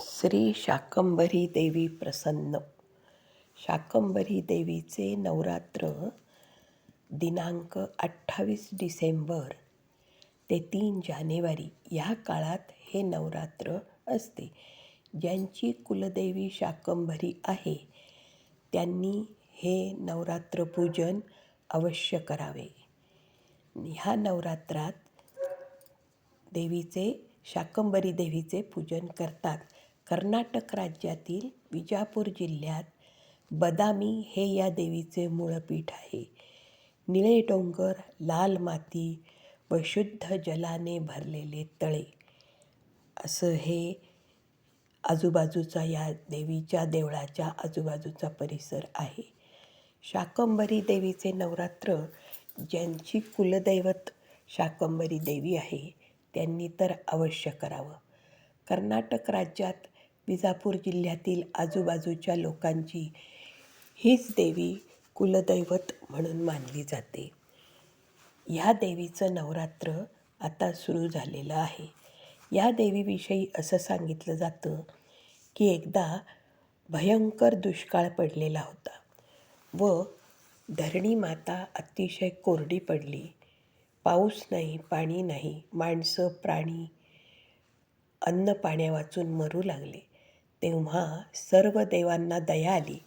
श्री शाकंभरी देवी प्रसन्न. शाकंभरी देवीचे नवरात्र दिनांक अठ्ठावीस डिसेंबर ते तीन जानेवारी ह्या काळात हे नवरात्र असते. ज्यांची कुलदेवी शाकंभरी आहे त्यांनी हे नवरात्र पूजन अवश्य करावे. ह्या नवरात्रात देवीचे शाकंभरी देवीचे पूजन करतात. कर्नाटक राज्यातील विजापूर जिल्ह्यात बदामी हे या देवीचे मूळपीठ आहे. निळे डोंगर लाल माती व शुद्ध जलाने भरलेले तळे. असं हे आजूबाजूचा या देवीच्या देवळाच्या आजूबाजूचा परिसर आहे. शाकंभरी देवीचे नवरात्र ज्यांची कुलदैवत शाकंभरी देवी आहे त्यांनी तर अवश्य करावं. कर्नाटक राज्यात विजापूर जिल्ह्यातील आजूबाजूच्या लोकांची हीच देवी कुलदैवत म्हणून मानली जाते. ह्या देवीचं नवरात्र आता सुरू झालेलं आहे. या देवीविषयी असं सांगितलं जातं की एकदा भयंकर दुष्काळ पडलेला होता व धरणी माता अतिशय कोरडी पडली. पाऊस नाही पाणी नाही माणसं प्राणी अन्न पाण्या वाचून मरू लागले. तेव्हा सर्व देवांना दया आली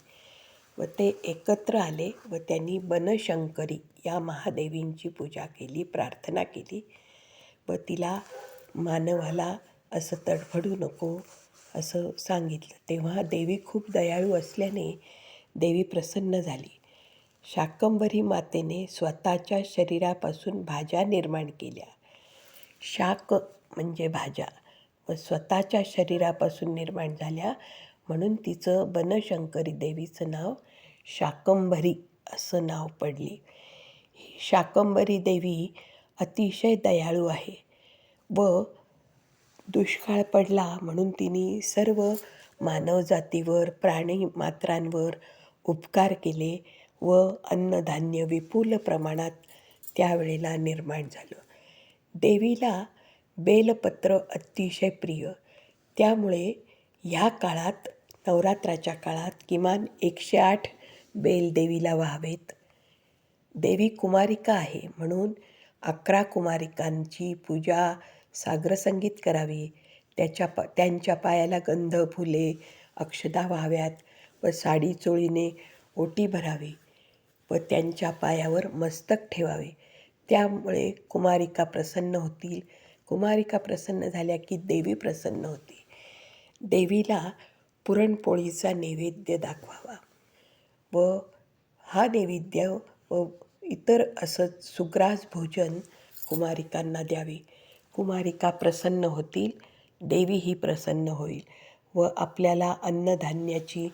व ते एकत्र आले व त्यांनी बनशंकरी या महादेवींची पूजा केली प्रार्थना केली. व तिला मानवाला असं तडफडू नको असं सांगितलं. तेव्हा देवी खूप दयाळू असल्याने देवी प्रसन्न झाली. शाकंभरी मातेने स्वतःच्या शरीरापासून भाज्या निर्माण केल्या. शाक म्हणजे भाज्या. स्वतःच्या शरीरापासून निर्माण झाल्या. म्हणून तिचं बनशंकरी देवीचं नाव शाकंभरी असं नाव पडले. ही शाकंभरी देवी अतिशय दयाळू आहे व दुष्काळ पडला म्हणून तिने सर्व मानवजातीवर प्राणी मात्रांवर उपकार केले व अन्नधान्य विपुल प्रमाणात त्यावेळेला निर्माण झालं. देवीला बेलपत्र अतिशय प्रिय. त्यामुळे ह्या काळात नवरात्राच्या काळात किमान एकशे आठ बेल देवीला व्हावेत. देवी कुमारिका आहे म्हणून अकरा कुमारिकांची पूजा सागरसंगीत करावी. त्याच्या प त्यांच्या पायाला गंध फुले अक्षदा व्हाव्यात व साडी चोळीने ओटी भरावी व त्यांच्या पायावर मस्तक ठेवावे. त्यामुळे कुमारिका प्रसन्न होतील कुमारिका प्रसन्न झाल्या की देवी प्रसन्न होती. देवीला पुरणपोळीचा नैवेद्य दाखवावा व हा नैवेद्य व इतर असं सुग्रास भोजन कुमारिकांना द्यावे. कुमारिका प्रसन्न होतील देवीही प्रसन्न होईल व आपल्याला अन्नधान्याची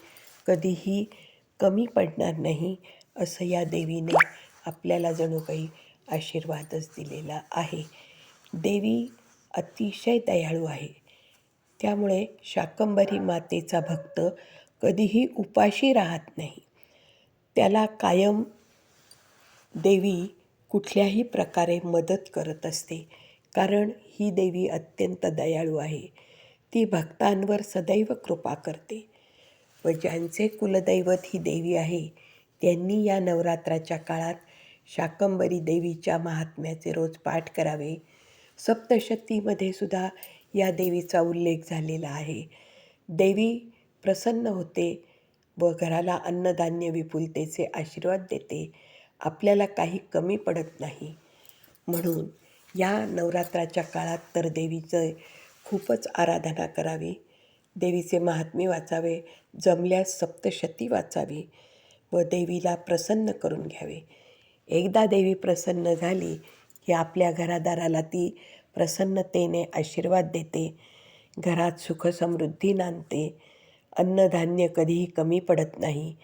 कधीही कमी पडणार नाही असं या देवीने आपल्याला जणू काही आशीर्वादच दिलेला आहे. देवी अतिशय दयाळू आहे. त्यामुळे शाकंभरी मातेचा भक्त कधीही उपाशी राहत नाही. त्याला कायम देवी कुठल्याही प्रकारे मदत करत असते कारण ही देवी अत्यंत दयाळू आहे. ती भक्तांवर सदैव कृपा करते. व ज्यांचे कुलदैवत ही देवी आहे त्यांनी या नवरात्राच्या काळात शाकंभरी देवीच्या महात्म्याचे रोज पाठ करावे सप्तशतीमध्ये सुद्धा या देवीचा उल्लेख झालेला आहे. देवी प्रसन्न होते व घराला अन्नधान्य विपुलतेचे आशीर्वाद देते. आपल्याला काही कमी पडत नाही. म्हणून या नवरात्राच्या काळात तर देवीचं खूपच आराधना करावी. देवीचे महात्मे वाचावे जमल्यास सप्तशती वाचावी व देवीला प्रसन्न करून घ्यावे. एकदा देवी प्रसन्न झाली ही आपल्या घरादाराला ती प्रसन्नतेने आशीर्वाद देते. घरात सुखसमृद्धी नांदते अन्नधान्य कधीही कमी पडत नाही.